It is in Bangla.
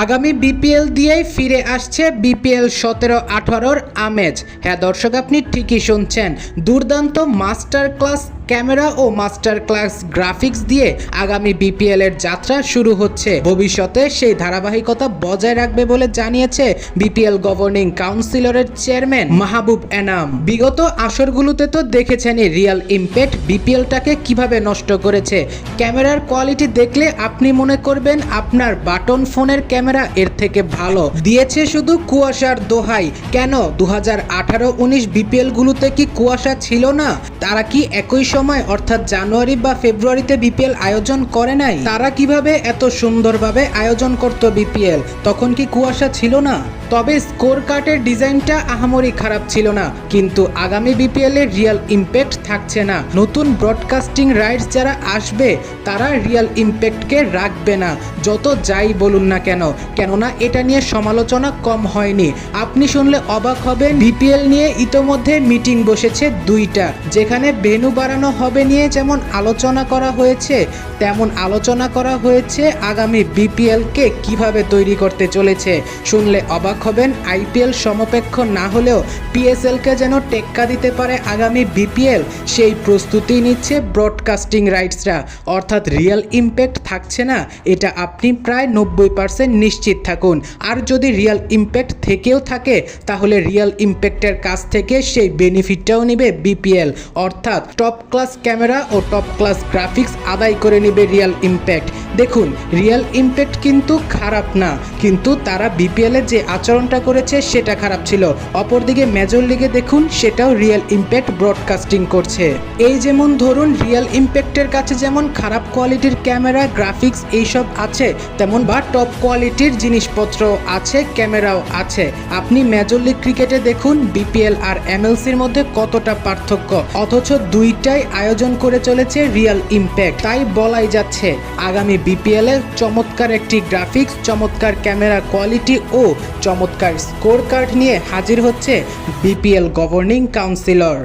আগামী বিপিএল দিয়েই ফিরে আসছে বিপিএল সতেরো আঠারোর আমেজ। হ্যাঁ দর্শক, আপনি ঠিকই শুনছেন। দুর্দান্ত মাস্টার ক্লাস ক্যামেরা ও মাস্টার ক্লাস গ্রাফিক্স দিয়ে আগামী বিপিএল এর যাত্রা শুরু হচ্ছে। ভবিষ্যতে সেই ধারাবাহিকতা বজায় রাখবে বলে জানিয়েছে বিপিএল গভর্নিং কাউন্সিলরের চেয়ারম্যান মাহবুব এনাম। বিগত আসরগুলোতে তো দেখেছেনই রিয়াল ইমপ্যাক্ট বিপিএলটাকে কীভাবে নষ্ট করেছে। ক্যামেরার কোয়ালিটি দেখলে আপনি মনে করবেন আপনার বাটন ফোনের ক্যামেরা এর থেকে ভালো। দিয়েছে শুধু কুয়াশার দোহাই। কেন দু হাজার আঠারো উনিশ বিপিএল গুলোতে কি কুয়াশা ছিল না? তারা কি একই সময়, অর্থাৎ জানুয়ারি বা ফেব্রুয়ারিতে বিপিএল আয়োজন করে নাই, তারা কীভাবে এত সুন্দরভাবে আয়োজন করত বিপিএল? তখন কি কুয়াশা ছিল না? তবে স্কোর কার্ডের ডিজাইনটা আহামরি খারাপ ছিল না, কিন্তু আগামী বিপিএল এর রিয়েল ইমপ্যাক্ট থাকছে না। নতুন ব্রডকাস্টিং রাইটস যারা আসবে, তারা রিয়েল ইমপ্যাক্টকে রাখবে না। যত যাই বলুন না কেন, কেননা এটা নিয়ে সমালোচনা কম হয়নি। আপনি শুনলে অবাক হবেন, বিপিএল নিয়ে ইতোমধ্যে মিটিং বসেছে দুইটা, যেখানে ভেনু বাড়ানো হবে নিয়ে যেমন আলোচনা করা হয়েছে, তেমন আলোচনা করা হয়েছে আগামী বিপিএলকে কীভাবে তৈরি করতে চলেছে। শুনলে অবাক হবেন আইপিএল সমপেক্ষ না হলেও পিএসএলকে যেন টেক্কা দিতে পারে আগামী বিপিএল, সেই প্রস্তুতি নিচ্ছে ব্রডকাস্টিং রাইটসরা। অর্থাৎ রিয়েল ইমপ্যাক্ট থাকছে না, এটা আপনি প্রায় নব্বই পার্সেন্ট নিশ্চিত থাকুন। আর যদি রিয়েল ইমপ্যাক্ট থেকেও থাকে, তাহলে রিয়েল ইমপ্যাক্টের কাছ থেকে সেই বেনিফিটটাও নেবে বিপিএল। অর্থাৎ টপ ক্লাস ক্যামেরা ও টপ ক্লাস গ্রাফিক্স আদায় করে নেবে রিয়েল ইমপ্যাক্ট। দেখুন রিয়েল ইমপ্যাক্ট কিন্তু খারাপ না, কিন্তু তারা বিপিএল এর যে আচরণটা করেছে সেটা খারাপ ছিল। অপরদিকে মেজর লিগে দেখুন, সেটাও রিয়েল ইমপ্যাক্ট ব্রডকাস্টিং করছে। এই যেমন ধরুন রিয়েল ইমপ্যাক্টের কাছে যেমন খারাপ কোয়ালিটির ক্যামেরা গ্রাফিক্স এইসব আছে, তেমন বা টপ কোয়ালিটির জিনিসপত্র আছে ক্যামেরাও আছে। আপনি মেজর লিগ ক্রিকেটে দেখুন বিপিএল আর এমএলসির মধ্যে কতটা পার্থক্য? অথচ দুইটাই আয়োজন করে চলেছে রিয়েল ইমপ্যাক্ট তাই বলাই যাচ্ছে, আগামী বিপিএল এ চমৎকার একটি গ্রাফিক্স চমৎকার ক্যামেরা কোয়ালিটি ও চমৎকার স্কোর কার্ড নিয়ে হাজির হচ্ছে বিপিএল গভর্নিং কাউন্সিলর